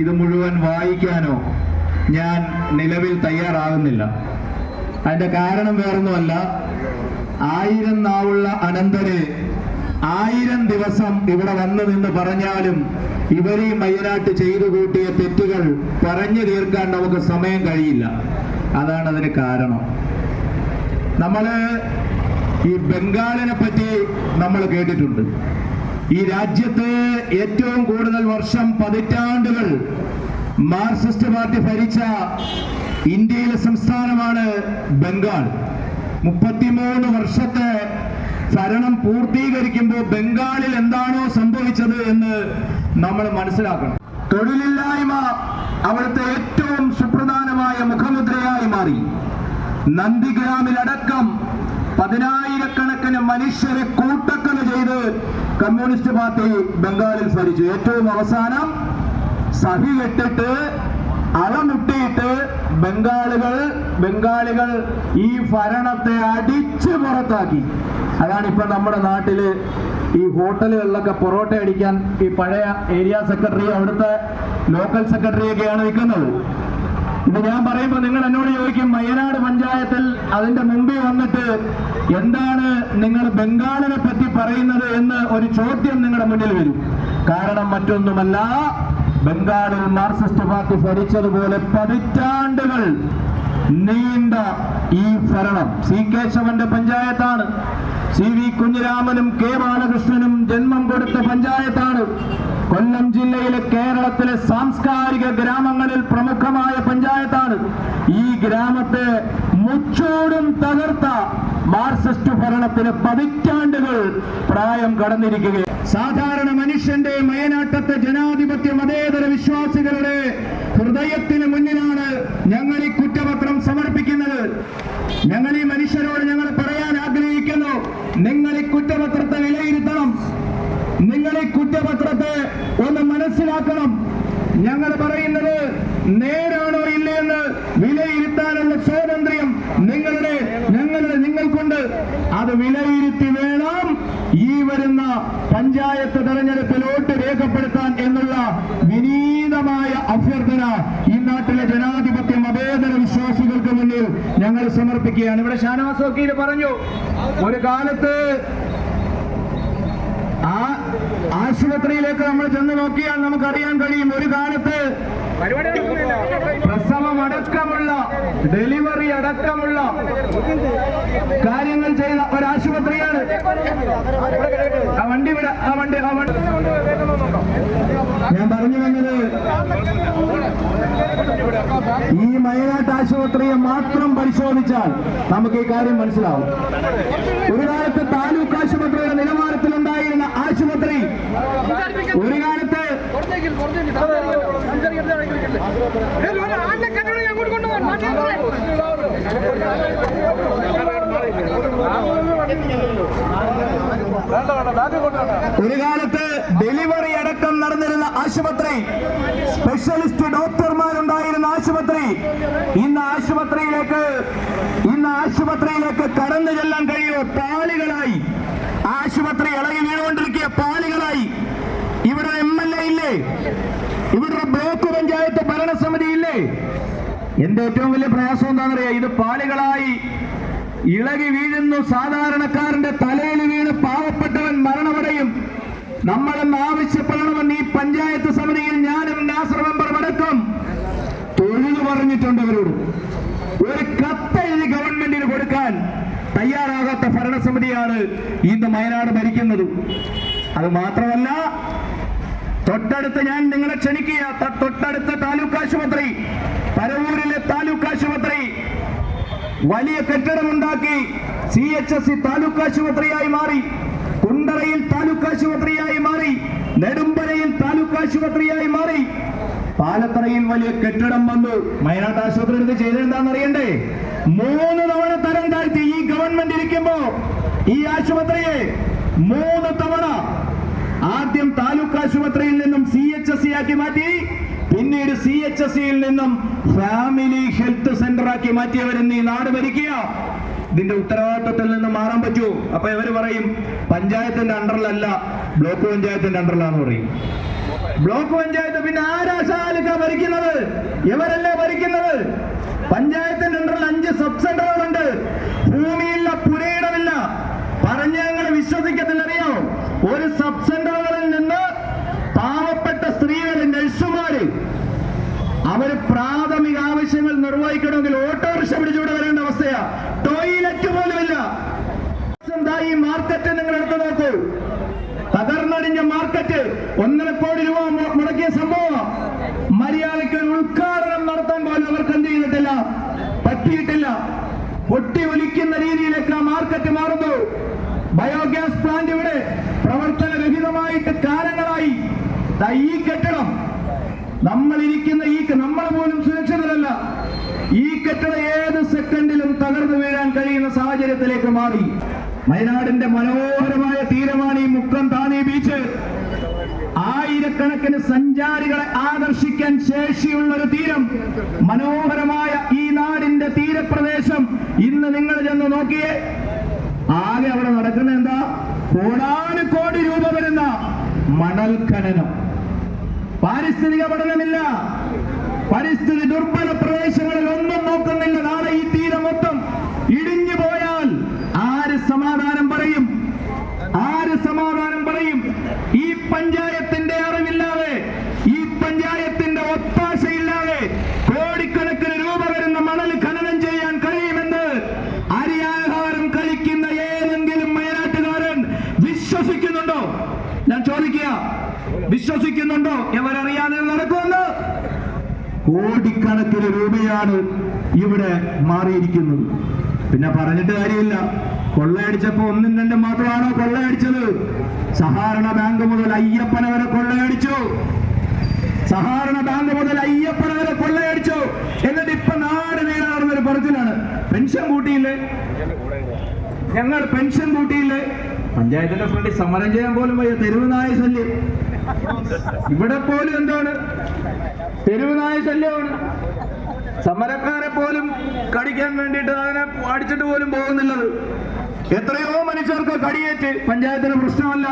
ഇത് മുഴുവൻ വായിക്കാനോ ഞാൻ നിലവിൽ തയ്യാറാകുന്നില്ല. അതിന്റെ കാരണം വേറൊന്നുമല്ല. ആയിരം നാവുള്ള അനന്തരെ ആയിരം ദിവസം ഇവിടെ വന്നു നിന്ന് പറഞ്ഞാലും ഇവരീ മയ്യനാട്ട് ചെയ്തു കൂട്ടിയ തെറ്റുകൾ പറഞ്ഞു തീർക്കാൻ നമുക്ക് സമയം കഴിയില്ല. അതാണ് അതിന് കാരണം. നമ്മൾ ഈ ബംഗാളിനെ പറ്റി നമ്മൾ കേട്ടിട്ടുണ്ട്. ഈ രാജ്യത്ത് ഏറ്റവും കൂടുതൽ വർഷം പതിറ്റാണ്ടുകൾ മാർക്സിസ്റ്റ് പാർട്ടി ഭരിച്ച ഇന്ത്യയിലെ സംസ്ഥാനമാണ് ബംഗാൾ. മുപ്പത്തിമൂന്ന് വർഷത്തെ ഭരണം പൂർത്തീകരിക്കുമ്പോൾ ബംഗാളിൽ എന്താണോ സംഭവിച്ചത് എന്ന് നമ്മൾ മനസ്സിലാക്കണം. തൊഴിലില്ലായ്മ അവിടുത്തെ ഏറ്റവും സുപ്രധാനമായ മുഖമുദ്രയായി മാറി. നന്ദിഗ്രാമിലടക്കം പതിനായിരക്കണക്കിന് മനുഷ്യരെ കൂട്ടക്കൊല ചെയ്ത് കമ്മ്യൂണിസ്റ്റ് പാർട്ടി ബംഗാളിൽ ഭരിച്ചു. ഏറ്റവും അവസാനം സഹി കെട്ടിട്ട് അളമുട്ടിയിട്ട് ബംഗാളികൾ ബംഗാളികൾ ഈ ഭരണത്തെ അടിച്ചു പുറത്താക്കി. അതാണ് ഇപ്പൊ നമ്മുടെ നാട്ടിൽ ഈ ഹോട്ടലുകളിലൊക്കെ പൊറോട്ട അടിക്കാൻ ഈ പഴയ ഏരിയ സെക്രട്ടറി അവിടുത്തെ ലോക്കൽ സെക്രട്ടറി ഒക്കെയാണ് നിൽക്കുന്നത്. ഇത് ഞാൻ പറയുമ്പോൾ നിങ്ങൾ എന്നോട് ചോദിക്കും വയനാട് പഞ്ചായത്തിൽ അതിന്റെ മുമ്പിൽ വന്നിട്ട് എന്താണ് നിങ്ങൾ ബംഗാളിനെ പറ്റി പറയുന്നത് എന്ന് ഒരു ചോദ്യം നിങ്ങളുടെ മുന്നിൽ വരും. കാരണം മറ്റൊന്നുമല്ല ബംഗാളിൽ മാർക്സിസ്റ്റ് പാർട്ടി ഭരിച്ചതുപോലെ പതിറ്റാണ്ടുകൾ നീണ്ട ഈ ഭരണം സി കേശവന്റെ പഞ്ചായത്താണ്. സി വി കുഞ്ഞിരാമനും കെ ബാലകൃഷ്ണനും ജന്മം കൊടുത്ത പഞ്ചായത്താണ്. കൊല്ലം ജില്ലയിലെ കേരളത്തിലെ സാംസ്കാരിക ഗ്രാമങ്ങളിൽ പ്രമുഖമായ പഞ്ചായത്താണ്. ഈ ഗ്രാമത്തെ മുച്ചോടും തകർത്ത മാർസിസ്റ്റ് ഭരണത്തിന് പതിറ്റാണ്ടുകൾ പ്രായം കടന്നിരിക്കുകയാണ്. സാധാരണ മനുഷ്യന്റെ മയനാട്ടത്തെ ജനാധിപത്യ മതേതര വിശ്വാസികളുടെ ഹൃദയത്തിന് മുന്നിലാണ് ഞങ്ങൾ ഈ കുറ്റപത്രം സമർപ്പിക്കുന്നത്. ഞങ്ങൾ ഈ മനുഷ്യരോട് ഞങ്ങൾ പറയാൻ ആഗ്രഹിക്കുന്നു നിങ്ങൾ ഈ കുറ്റപത്രത്തെ വിലയിരുത്തണം നിങ്ങൾ ഈ കുറ്റപത്രത്തെ ഒന്ന് മനസ്സിലാക്കണം ഞങ്ങൾ പറയുന്നത് നേരാണോ ഇല്ലയെന്ന് വിലയിരുത്താനുള്ള സ്വാതന്ത്ര്യം നിങ്ങളുടെ ഞങ്ങളുടെ നിങ്ങൾക്കുണ്ട് അത് വിലയിരുത്തി വേണം ഈ വരുന്ന പഞ്ചായത്ത് തെരഞ്ഞെടുപ്പിൽ വോട്ട് രേഖപ്പെടുത്താൻ എന്നുള്ള വിനീതമായ അഭ്യർത്ഥന ഈ നാട്ടിലെ ജനാധിപത്യ മതേതര വിശ്വാസികൾക്ക് മുന്നിൽ ഞങ്ങൾ സമർപ്പിക്കുകയാണ്. ഇവിടെ ഷാനവാസ് വക്കീൽ പറഞ്ഞു ഒരു കാലത്ത് ആ ആശുപത്രിയിലേക്ക് നമ്മൾ ചെന്ന് നോക്കിയാൽ നമുക്കറിയാൻ കഴിയും ഒരു കാലത്ത് പ്രസവം അടക്കമുള്ള ഡെലിവറി അടക്കമുള്ള കാര്യങ്ങൾ ചെയ്ത ഒരു ആശുപത്രിയാണ്. ആ വണ്ടി വിട ആ വണ്ടി ആ വണ്ടി ഞാൻ പറഞ്ഞു വന്നത് ഈ മയനാട്ട് ആശുപത്രിയെ മാത്രം പരിശോധിച്ചാൽ നമുക്ക് ഈ കാര്യം മനസ്സിലാവും. ഒരു കാലത്ത് താലൂക്ക് ആശുപത്രിയുടെ നിലവാരത്തിലുണ്ടായിരുന്ന ആശുപത്രി ഒരു കാലത്ത് കൊണ്ടുപോകാൻ ഒരു കാലത്ത് ഡെലിവറി അടക്കം നടന്നിരുന്ന ആശുപത്രി. സ്പെഷ്യലിസ്റ്റ് ഡോക്ടർമാരുണ്ടായിരുന്ന ആശുപത്രി. ഇന്ന് ആശുപത്രിയിലേക്ക് ഇന്ന് ആശുപത്രിയിലേക്ക് കടന്നു ചെല്ലാൻ കഴിയുമോ പാളികളായി. ആശുപത്രി ഇളകി വീണുകൊണ്ടിരിക്കുക പാളികളായി. ഇവിടെ എം എൽ എ ഇല്ലേ? ഇവിടെ ബ്ലോക്ക് പഞ്ചായത്ത് ഭരണസമിതി ഇല്ലേ? എന്റെ ഏറ്റവും വലിയ പ്രയാസം എന്താണെന്നറിയാം? ഇത് പാളികളായി ഇളകി വീഴുന്നു സാധാരണക്കാരന്റെ തലയിൽ വീണ് പാവപ്പെട്ടവൻ മരണമടയും. നമ്മളെന്ന് ആവശ്യപ്പെടണമെന്ന് ഈ പഞ്ചായത്ത് സമിതിയിൽ ഞാനും നാസർ മെമ്പർ അടക്കം തൊഴിൽ പറഞ്ഞിട്ടുണ്ട് അവരോട്. ഒരു കത്തെഴുതി ഗവൺമെന്റിന് കൊടുക്കാൻ തയ്യാറാകാത്ത ഭരണസമിതിയാണ് ഇന്ന് വയനാട് ഭരിക്കുന്നത്. അത് മാത്രമല്ല തൊട്ടടുത്ത് ഞാൻ നിങ്ങളെ ക്ഷണിക്കുക തൊട്ടടുത്ത താലൂക്ക് ആശുപത്രി പരവൂരിലെ താലൂക്ക് ആശുപത്രി വലിയ കെട്ടിടമുണ്ടാക്കി C H S C taluk ആശുപത്രിയായി മാറി. കുണ്ടറയിൽ താലൂക്ക് ആശുപത്രിയായി മാറി. നെടുമ്പനയിൽ താലൂക്ക് ആശുപത്രിയായി മാറി. പാലത്തറയിൽ വലിയ കെട്ടിടം വന്നു. വയനാട് ആശുപത്രി എടുത്ത് ചെയ്തെന്താന്ന് അറിയണ്ടേ? മൂന്ന് തവണ തരം താഴ്ത്തി ഈ ഗവൺമെന്റ് ഇരിക്കുമ്പോ ഈ ആശുപത്രിയെ മൂന്ന് തവണ ആദ്യം താലൂക്ക് ആശുപത്രിയിൽ നിന്നും സി എച്ച് എസ് സി ആക്കി മാറ്റി. പിന്നീട് സി എച്ച് എസ് സിയിൽ നിന്നും ഫാമിലി ഹെൽത്ത് സെന്റർ ആക്കി മാറ്റിയവരെന്ന് ഈ നാട് ഭരിക്കുക. ഇതിന്റെ ഉത്തരവാദിത്വത്തിൽ നിന്ന് മാറാൻ പറ്റൂ. അപ്പൊ ഇവർ പറയും പഞ്ചായത്തിന്റെ അണ്ടറിലല്ല ബ്ലോക്ക് പഞ്ചായത്തിന്റെ അണ്ടറിലാന്ന് പറയും. ബ്ലോക്ക് പഞ്ചായത്ത് പിന്നെ ആരാ ഷാലിക്ക ഭരിക്കുന്നത്? ഇവരല്ലേ ഭരിക്കുന്നത്? പഞ്ചായത്തിന്റെ അണ്ടറിൽ അഞ്ച് സബ് സെന്ററുകളുണ്ട് ഭൂമിയില്ല പുരയിടമില്ല. പറഞ്ഞ ഞങ്ങൾ വിശ്വസിക്കത്തില്ലറിയോ? ഒരു സബ് സെന്ററുകളിൽ നിന്ന് പാവപ്പെട്ട സ്ത്രീകൾ നഴ്സുമാര് അവർ പ്രാഥമിക ആവശ്യങ്ങൾ നിർവഹിക്കണമെങ്കിൽ ഓട്ടോറിക്ഷ പിടിച്ചുകൂടെ വരേണ്ട അവസ്ഥയാ. ടോയ്ലറ്റ് പോലുമില്ല. ഈ മാർക്കറ്റ് നിങ്ങൾ എടുത്തു നോക്കൂ. തകർന്നടിഞ്ഞ മാർക്കറ്റ്. ഒന്നര കോടി രൂപ മുടക്കിയ സംഭവം. നമ്മൾ ഇരിക്കുന്ന ഈ നമ്മൾ പോലും സുരക്ഷിതരല്ല. ഈ കെട്ടിടം ഏത് സെക്കൻഡിലും തകർന്നു വീഴാൻ കഴിയുന്ന സാഹചര്യത്തിലേക്ക് മാറി. വയനാടിന്റെ മനോഹരമായ തീരമാണ് ഈ മുക്കം താണി ബീച്ച്. ആയിരക്കണക്കിന് സഞ്ചാരികളെ ആകർഷിക്കാൻ ശേഷിയുള്ള ഒരു തീരം. മനോഹരമായ ഈ നാടിന്റെ തീരപ്രദേശം. ഇന്ന് നിങ്ങൾ ചെന്ന് നോക്കിയേ. ആകെ അവിടെ നടക്കുന്ന എന്താ? കോടാനുകോടി രൂപ വരുന്ന മണൽ ഖനനം പാരിസ്ഥിതിക പഠനമില്ല. പരിസ്ഥിതി ദുർബല പ്രദേശങ്ങളിൽ ഒന്നും നോക്കുന്നില്ല. നാളെ ഈ തീരം മൊത്തം ഇടിഞ്ഞു പോയാൽ ആര് സമാധാനം പറയും ആര് സമാധാനം പറയും ഈ പഞ്ചായത്തിന്റെ അറിവില്ലാതെ ഈ പഞ്ചായത്തിന്റെ ഒത്താശയില്ലാതെ കോടിക്കണക്കിന് രൂപ വരുന്ന മണൽ ഖനനം ചെയ്യാൻ കഴിയുമെന്ന് അരിയാഹാരം കഴിക്കുന്ന ഏതെങ്കിലും വയനാട്ടുകാരൻ വിശ്വസിക്കുന്നുണ്ടോ ഞാൻ ചോദിക്കുക വിശ്വസിക്കുന്നുണ്ടോ എവരറിയാതെ നടക്കുമെന്ന് കോടിക്കണക്കിന് രൂപയാണ് ഇവിടെ മാറിയിരിക്കുന്നത്. പിന്നെ പറഞ്ഞിട്ട് കാര്യമില്ല. കൊള്ളയടിച്ചപ്പോ ഒന്നും രണ്ടും മാത്രമാണോ കൊള്ളയടിച്ചത്? സഹാരണ ബാങ്ക് മുതൽ അയ്യപ്പന വരെ കൊള്ളയടിച്ചു. സഹാരണ ബാങ്ക് മുതൽ അയ്യപ്പന വരെ കൊള്ളയടിച്ചു. എന്നിട്ട് ഇപ്പൊ നാട് നീളെ ഒരു പറച്ചിലാണ്. പെൻഷൻ കൂട്ടിയില്ലേ? ഞങ്ങൾ പെൻഷൻ കൂട്ടിയില്ലേ? പഞ്ചായത്തിന്റെ ഫ്രണ്ടിൽ സമരം ചെയ്യാൻ പോലും വയ്യ തെരുവ് നായ ശല്യം. ഇവിടെ പോലും എന്താണ്? തെരുവ് നായ ശല്യമാണ്. സമരക്കാരെ പോലും കടിക്കാൻ വേണ്ടിയിട്ട് അതിനെ അടിച്ചിട്ട് പോലും പോകുന്നില്ലത്. എത്രയോ മനുഷ്യർക്ക് കടിയേറ്റ് പഞ്ചായത്തിന് പ്രശ്നമല്ല.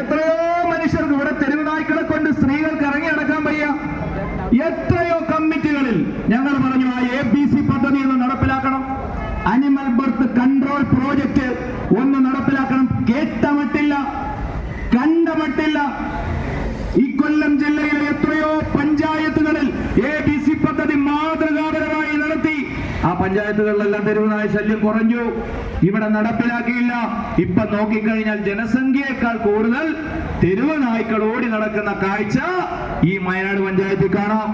എത്രയോ മനുഷ്യർക്ക് ഇവിടെ തെരുവ് നായ്ക്കളെ കൊണ്ട് സ്ത്രീകൾക്ക് ഇറങ്ങി നടക്കാൻ വയ്യ. എത്രയോ കമ്മിറ്റികളിൽ ഞങ്ങൾ പറഞ്ഞു ആ എ ബി സി പദ്ധതി ഒന്ന് നടപ്പിലാക്കണം. അനിമൽ ബർത്ത് കൺട്രോൾ പ്രോജക്റ്റ് ഒന്ന് നടപ്പിലാക്കണം. കേട്ട മട്ടില്ല കണ്ട മട്ടില്ല. ഈ കൊല്ലം പഞ്ചായത്തുകളിൽ എ ബി സി പദ്ധതി മാതൃകാപരമായി നടത്തി. ആ പഞ്ചായത്തുകളിലെല്ലാം തെരുവുനായ ശല്യം കുറഞ്ഞു. ഇവിടെ നടപ്പിലാക്കിയില്ല. ഇപ്പൊ നോക്കിക്കഴിഞ്ഞാൽ ജനസംഖ്യയേക്കാൾ കൂടുതൽ തെരുവ് നായ്ക്കൾ ഓടി നടക്കുന്ന കാഴ്ച ഈ വയനാട് പഞ്ചായത്തിൽ കാണാം.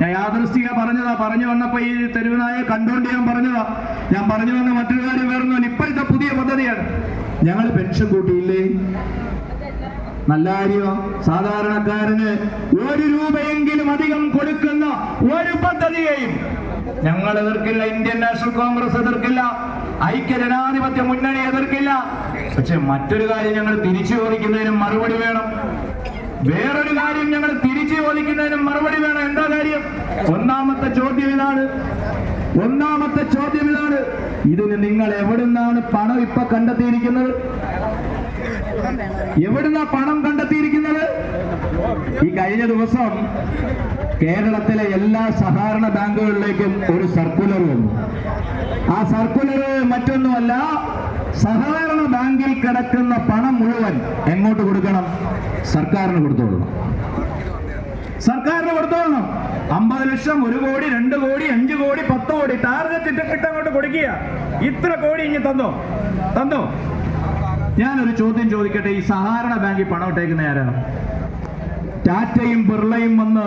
ഞാൻ യാദൃശ്ചിക പറഞ്ഞതാ. പറഞ്ഞു വന്നപ്പോ ഈ തെരുവനായ കണ്ടോണ്ട് ഞാൻ പറഞ്ഞതാ. ഞാൻ പറഞ്ഞു വന്ന മറ്റൊരു കാര്യം വേറൊന്നുമില്ല. ഇപ്പോഴത്തെ പുതിയ പദ്ധതിയാണ്. ഞങ്ങൾ പെൻഷൻ കൂട്ടിയില്ലേ? നല്ല കാര്യോ സാധാരണക്കാരന് ഒരു രൂപയെങ്കിലും അധികം കൊടുക്കുന്ന ഒരു പദ്ധതിയെയും ഞങ്ങൾ എതിർക്കില്ല ഇന്ത്യൻ നാഷണൽ കോൺഗ്രസ് എതിർക്കില്ല ഐക്യജനാധിപത്യ മുന്നണി എതിർക്കില്ല. പക്ഷെ മറ്റൊരു കാര്യം ഞങ്ങൾ തിരിച്ചു ചോദിക്കുന്നതിനും മറുപടി വേണം. വേറൊരു കാര്യം ഞങ്ങൾ തിരിച്ചു ചോദിക്കുന്നതിനും മറുപടി വേണം. എന്താ കാര്യം? ഒന്നാമത്തെ ചോദ്യം ഇതാണ്. ഒന്നാമത്തെ ചോദ്യം ഇതാണ്. ഇതിന് നിങ്ങൾ എവിടുന്നാണ് പണം ഇപ്പൊ കണ്ടെത്തിയിരിക്കുന്നത്? എവിടുന്നാ പണം കണ്ടെത്തിയിരിക്കുന്നത്? ഈ കഴിഞ്ഞ ദിവസം കേരളത്തിലെ എല്ലാ സഹകരണ ബാങ്കുകളിലേക്കും ഒരു സർക്കുലർ വന്നു. ആ സർക്കുലർ മറ്റൊന്നുമല്ല സഹകരണ ബാങ്കിൽ കിടക്കുന്ന പണം മുഴുവൻ എങ്ങോട്ട് കൊടുക്കണം? സർക്കാരിന് കൊടുത്തോളണം. സർക്കാരിന് കൊടുത്തോളണം. അമ്പത് ലക്ഷം ഒരു കോടി രണ്ട് കോടി അഞ്ച് കോടി പത്ത് കോടി ടാർഗറ്റ് ഇട്ട് അങ്ങോട്ട് കൊടുക്കുക. ഇത്ര കോടി ഇനി തന്നോ? തന്നോ? ഞാനൊരു ചോദ്യം ചോദിക്കട്ടെ? ഈ സഹകരണ ബാങ്കിൽ പണം ഇട്ടേക്കുന്ന ആരാ? ടാറ്റയും ബിർളയും വന്ന്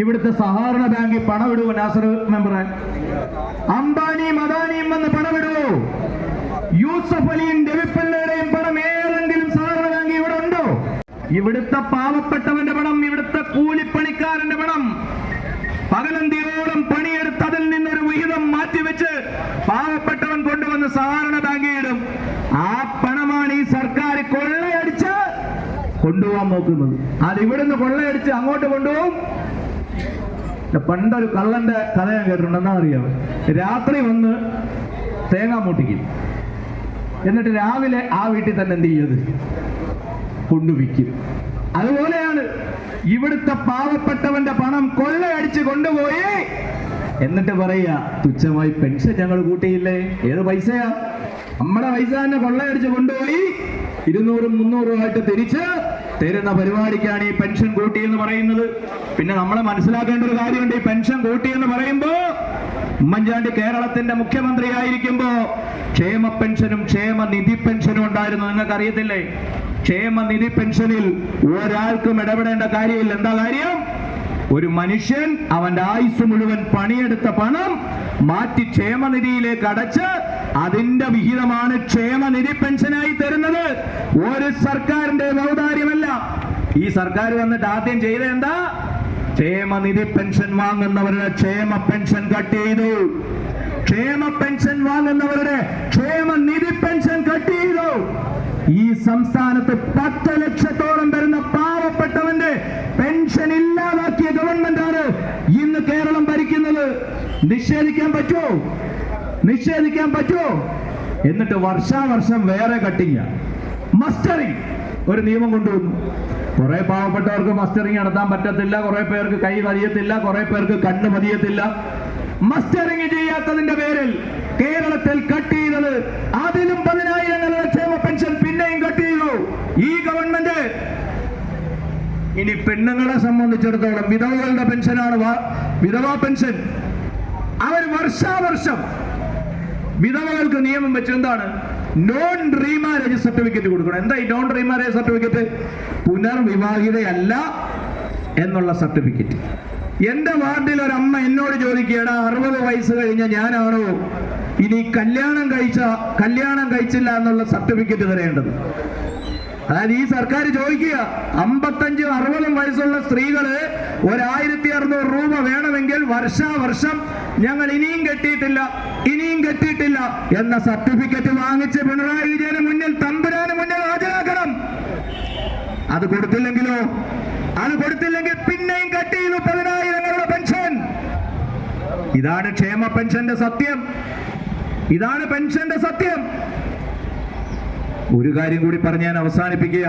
ഇവിടുത്തെ സഹകരണ ബാങ്കിൽ പണം ഇടുവോ? നാസർ മെമ്പറെ. അംബാനിയും അദാനിയും വന്ന് പണം ഇടുവോ? യൂസഫ് അലിയും ഡെവിപ്പല്ലയുടെയും പണം ഏതെങ്കിലും സഹകരണ ബാങ്ക് ഇവിടെ ഉണ്ടോ? ഇവിടുത്തെ പാവപ്പെട്ടവന്റെ പണം ഇവിടുത്തെ കൂലിപ്പണിക്കാരന്റെ പണം പകലന്തിയോളം പണിയെടുത്ത് അതിൽ നിന്നൊരു വിഹിതം മാറ്റിവെച്ച് പാവപ്പെട്ടവൻ കൊണ്ടുവന്ന് സഹകരണ ബാങ്കിൽ ഇടും ആ പണമാണ് ഈ സർക്കാർ കൊള്ളയടിച്ച് കൊണ്ടുപോകാൻ നോക്കുന്നത്. അത് ഇവിടുന്ന് കൊള്ളയടിച്ച് അങ്ങോട്ട് കൊണ്ടുപോകും. പണ്ടൊരു കള്ളന്റെ കഥ ഞാൻ കേട്ടിട്ടുണ്ട് എന്നാ അറിയാം. രാത്രി വന്ന് തേങ്ങ മൂട്ടിക്കും. എന്നിട്ട് രാവിലെ ആ വീട്ടിൽ തന്നെ എന്ത് ചെയ്യത് കൊണ്ടുവിൽക്കും അതുപോലെയാണ് ഇവിടുത്തെ പാവപ്പെട്ടവന്റെ പണം കൊള്ളയടിച്ച് കൊണ്ടുപോയി. എന്നിട്ട് പറയാ തുച്ഛമായി പെൻഷൻ ഞങ്ങൾ കൂട്ടിയില്ലേ? ഏത് പൈസയാ? നമ്മുടെ പൈസ തന്നെ കൊള്ളയടിച്ച് കൊണ്ടുപോയി. ഇരുന്നൂറും മുന്നൂറും ആയിട്ട് തിരിച്ച് തരുന്ന പരിപാടിക്കാണ് ഈ പെൻഷൻ കൂട്ടി എന്ന് പറയുന്നത്. പിന്നെ നമ്മളെ മനസ്സിലാക്കേണ്ട ഒരു കാര്യമുണ്ട്. ഈ പെൻഷൻ കൂട്ടി എന്ന് പറയുമ്പോ ഉമ്മൻചാണ്ടി കേരളത്തിന്റെ മുഖ്യമന്ത്രി ആയിരിക്കുമ്പോ ക്ഷേമ പെൻഷനും ക്ഷേമ നിധി പെൻഷനും ഉണ്ടായിരുന്നു. നിങ്ങൾക്ക് അറിയത്തില്ലേ ക്ഷേമ നിധി പെൻഷനിൽ ഒരാൾക്കും ഇടപെടേണ്ട കാര്യമില്ല. എന്താ കാര്യം? ഒരു മനുഷ്യൻ അവന്റെ ആയുസ് മുഴുവൻ പണിയെടുത്ത പണം മാറ്റി ക്ഷേമനിധിയിലേക്ക് അടച്ച് അതിന്റെ വിഹിതമാണ് ക്ഷേമനിധി പെൻഷനായി തരുന്നത്. ഒരു സർക്കാരിന്റെ ഔദാര്യമല്ല. ഈ സർക്കാർ വന്നിട്ട് ആദ്യം ചെയ്ത എന്താ? ക്ഷേമനിധി പെൻഷൻ വാങ്ങുന്നവരുടെ ക്ഷേമ പെൻഷൻ കട്ട് ചെയ്തു. ക്ഷേമ പെൻഷൻ വാങ്ങുന്നവരുടെ ക്ഷേമനിധി പെൻഷൻ കട്ട് ചെയ്തു. ഈ സംസ്ഥാനത്ത് പത്ത് ലക്ഷത്തോളം വരുന്ന പാവപ്പെട്ടവന്റെ പെൻഷൻ ഇല്ലാതാക്കിയ ആണ് ഇന്ന് കേരളം ഭരിക്കുന്നത്. നിഷേധിക്കാൻ പറ്റുമോ നിഷേധിക്കാൻ പറ്റുമോ? എന്നിട്ട് വർഷാവർഷം വേറെ കട്ടിങ് മസ്റ്ററിങ് ഒരു നിയമം കൊണ്ടുവന്നു. കുറെ പാവപ്പെട്ടവർക്ക് മസ്റ്ററിങ് നടത്താൻ പറ്റത്തില്ല. കുറെ പേർക്ക് കൈ മതിയത്തില്ല കുറെ പേർക്ക് കണ്ണ് മതിയത്തില്ല. മസ്റ്ററിങ് ചെയ്യാത്തതിന്റെ പേരിൽ കേരളത്തിൽ കട്ട് ചെയ്തത് അതിലും പതിനായിരം ക്ഷേമ പെൻഷൻ പിന്നെയും കട്ട് ചെയ്തു. ഈ ഗവൺമെന്റ് ഇനി പെണ്ണുങ്ങളെ സംബന്ധിച്ചിടത്തോളം വിധവകളുടെ പെൻഷനാണ് വിധവാ പെൻഷൻ. അവർ വർഷാവർഷം വിധവകൾക്ക് നിയമം വെച്ച് എന്താണ്? നോൺ റീമാരേജ് സർട്ടിഫിക്കറ്റ് കൊടുക്കണം. എന്താ ഈ നോൺ റീമാരേജ് സർട്ടിഫിക്കറ്റ് പുനർവിവാഹിതയല്ല എന്നുള്ള സർട്ടിഫിക്കറ്റ് എന്റെ വാർഡിൽ ഒരു അമ്മ എന്നോട് ചോദിക്കുകയാണ് അറുപത് വയസ്സ് കഴിഞ്ഞ ഞാനാണോ? ഇനി കല്യാണം കഴിച്ച കല്യാണം കഴിച്ചില്ല എന്നുള്ള സർട്ടിഫിക്കറ്റ് തരേണ്ടത്. അതായത് ഈ സർക്കാർ ചോദിക്കുക അമ്പത്തഞ്ചും അറുപതും വയസ്സുള്ള സ്ത്രീകൾ ഒരായിരത്തി അറുന്നൂറ് രൂപ വേണമെങ്കിൽ വർഷാവർഷം ഞങ്ങൾ ഇനിയും കെട്ടിയിട്ടില്ല ഇനിയും കെട്ടിയിട്ടില്ല എന്ന സർട്ടിഫിക്കറ്റ് വാങ്ങിച്ച് പിണറായി വിജയന് മുന്നിൽ തമ്പുരാന് മുന്നിൽ ഹാജരാക്കണം. അത് കൊടുത്തില്ലെങ്കിലോ? അത് കൊടുത്തില്ലെങ്കിൽ പിന്നെയും കെട്ടി മുപ്പതിനായിരങ്ങളുടെ പതിനായിരങ്ങളുടെ പെൻഷൻ. ഇതാണ് ക്ഷേമ പെൻഷന്റെ സത്യം. ഇതാണ് പെൻഷന്റെ സത്യം. ഒരു കാര്യം കൂടി പറഞ്ഞ് ഞാൻ അവസാനിപ്പിക്കുക.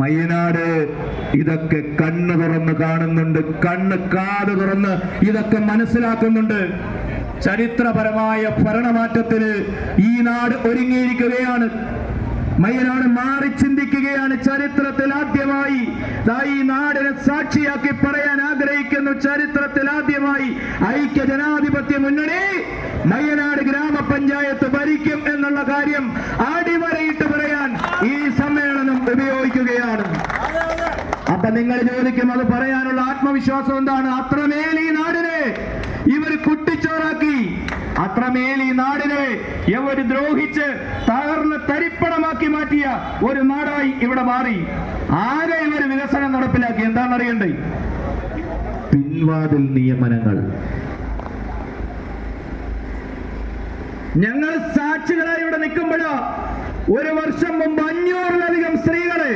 മയനാട് ഇതൊക്കെ കണ്ണ് തുറന്ന് കാണുന്നുണ്ട് കണ്ണ് കാത് തുറന്ന് ഇതൊക്കെ മനസ്സിലാക്കുന്നുണ്ട്. ചരിത്രപരമായ ഭരണമാറ്റത്തിന് ഈ നാട് ഒരുങ്ങിയിരിക്കുകയാണ്. മയനാട് മാറി ചിന്തിക്കുകയാണ് ചരിത്രത്തിൽ ആദ്യമായി. ഈ നാടിനെ സാക്ഷിയാക്കി പറയാൻ ആഗ്രഹിക്കുന്നു ചരിത്രത്തിൽ ആദ്യമായി. ഐക്യ ജനാധിപത്യ മുന്നണി മയ്യനാട് ഗ്രാമപഞ്ചായത്ത് ഭരിക്കും എന്നുള്ള കാര്യം അടിവരയിട്ട് പറയാൻ ഈ സമ്മേളനം ഉപയോഗിക്കുകയാണ് അപ്പൊ ചോദിക്കും അത് പറയാനുള്ള ആത്മവിശ്വാസം എന്താണ്? അത്രമേൽ ഈ നാടിനെ ഇവർ കുട്ടിച്ചോറാക്കി. അത്രമേൽ ഈ നാടിനെ എവർ ദ്രോഹിച്ച് തകർന്ന് തരിപ്പണമാക്കി മാറ്റിയ ഒരു നാടായി ഇവിടെ മാറി. ആകെ ഇവർ വികസനം നടപ്പിലാക്കി? എന്താണ് അറിയണ്ടേ? പിൻവാതിൽ നിയമനങ്ങൾ. ഞങ്ങൾ സാക്ഷികളായി ഇവിടെ നിൽക്കുമ്പോഴോ ഒരു വർഷം മുമ്പ് അഞ്ഞൂറിലധികം സ്ത്രീകളെ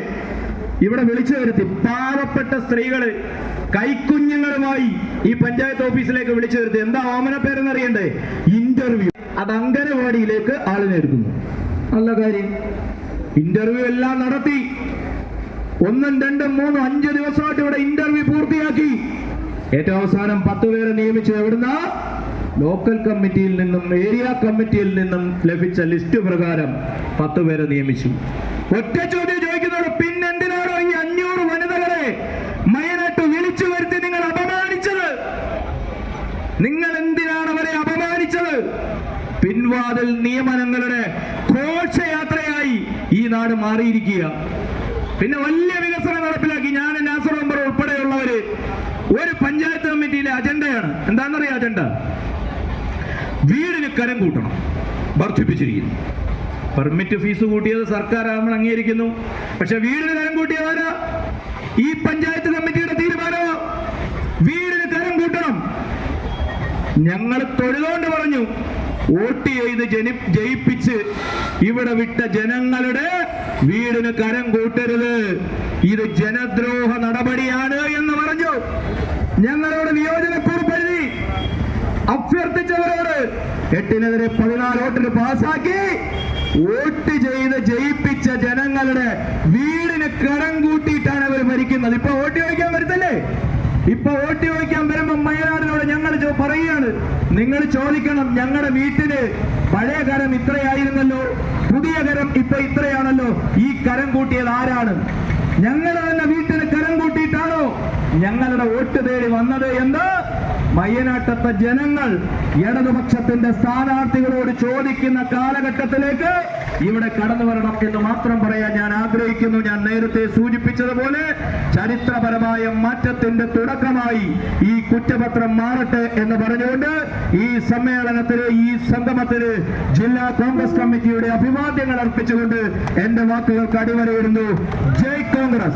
ഇവിടെ വിളിച്ചു വരുത്തി. പാവപ്പെട്ട സ്ത്രീകൾ കൈക്കുഞ്ഞുങ്ങളുമായി ഈ പഞ്ചായത്ത് ഓഫീസിലേക്ക് വിളിച്ചു വരുത്തി. എന്താ ഓമന പേരെന്ന് അറിയണ്ടേ ഇന്റർവ്യൂ അത് അങ്കനവാടിയിലേക്ക് ആളിനെ എടുക്കുന്നു. നല്ല കാര്യം. ഇന്റർവ്യൂ എല്ലാം നടത്തി. ഒന്നും രണ്ടും മൂന്നും അഞ്ച് ദിവസമായിട്ട് ഇവിടെ ഇന്റർവ്യൂ പൂർത്തിയാക്കി. ഏറ്റവും അവസാനം പത്ത് പേരെ നിയമിച്ചു എവിടുന്ന? ലോക്കൽ കമ്മിറ്റിയിൽ നിന്നും ഏരിയ കമ്മിറ്റിയിൽ നിന്നും ലഭിച്ച ലിസ്റ്റ് പ്രകാരം പത്ത് പേരെ നിയമിച്ചു. ഒറ്റ ചോദ്യം പിൻവാതിൽ നിയമനങ്ങളുടെ ഘോഷയാത്രയായി ഈ നാട് മാറിയിരിക്കുക. പിന്നെ വലിയ വികസനം നടപ്പിലാക്കി ഞാൻ നാസർ മെമ്പർ ഉൾപ്പെടെയുള്ളവര് ഒരു പഞ്ചായത്ത് കമ്മിറ്റിയിലെ അജണ്ടയാണ്. എന്താണെന്നറിയാം അജണ്ട? വീടിന് കരം കൂട്ടണം. വർദ്ധിപ്പിച്ചിരിക്കുന്നു. പെർമിറ്റ് ഫീസ് കൂട്ടിയത് സർക്കാർ നമ്മൾ അംഗീകരിക്കുന്നു. പക്ഷെ വീടിന് കരം കൂട്ടിയതാരാ ഈ പഞ്ചായത്ത് കമ്മിറ്റിയുടെ തീരുമാനമോ? വീടിന് കരം കൂട്ടണം. ഞങ്ങൾ തൊഴിലോണ്ട് പറഞ്ഞു വോട്ട് ചെയ്ത് ജനി ജയിപ്പിച്ച് ഇവിടെ വിട്ട ജനങ്ങളുടെ വീടിന് കരം കൂട്ടരുത്. ഇത് ജനദ്രോഹ നടപടിയാണ് എന്ന് പറഞ്ഞു. ഞങ്ങളോട് നിയോജനക്കുറിപ്പ് എഴുതി അഭ്യർത്ഥിച്ചവരോട് എട്ടിനെതിരെ പതിനാല് വോട്ടിന് പാസാക്കി വോട്ട് ചെയ്ത് ജയിപ്പിച്ച ജനങ്ങളുടെ വീടിന് കരം കൂട്ടിയിട്ടാണ് അവർ ഭരിക്കുന്നത്. ഇപ്പൊ വോട്ട് ചോദിക്കാൻ വരുത്തല്ലേ? ഇപ്പൊ വോട്ട് ചോദിക്കാൻ വരുമ്പോ മയനാടിനോട് ഞങ്ങൾ പറയുകയാണ് നിങ്ങൾ ചോദിക്കണം ഞങ്ങളുടെ വീട്ടിൽ പഴയ കരം ഇത്രയായിരുന്നല്ലോ പുതിയ കരം ഇപ്പൊ ഇത്രയാണല്ലോ ഈ കരം കൂട്ടിയത് ആരാണ്? ഞങ്ങളുടെ തന്നെ വീട്ടിന് കരം കൂട്ടിയിട്ടാണോ ഞങ്ങളുടെ വോട്ട് തേടി വന്നത് എന്ന് മയ്യനാട്ടത്തെ ജനങ്ങൾ ഇടതുപക്ഷത്തിന്റെ സ്ഥാനാർത്ഥികളോട് ചോദിക്കുന്ന കാലഘട്ടത്തിലേക്ക് ഇവിടെ കടന്നു വരണം എന്ന് മാത്രം പറയാൻ ഞാൻ ആഗ്രഹിക്കുന്നു. ഞാൻ നേരത്തെ സൂചിപ്പിച്ചതുപോലെ ചരിത്രപരമായ മാറ്റത്തിന്റെ തുടക്കമായി ഈ കുറ്റപത്രം മാറട്ടെ എന്ന് പറഞ്ഞുകൊണ്ട് ഈ സമ്മേളനത്തിന് ഈ സംഗമത്തിന് ജില്ലാ കോൺഗ്രസ് കമ്മിറ്റിയുടെ അഭിവാദ്യങ്ങൾ അർപ്പിച്ചുകൊണ്ട് എന്റെ വാക്കുകൾക്ക് അടിവരയിടുന്നു ജയ് കോൺഗ്രസ്!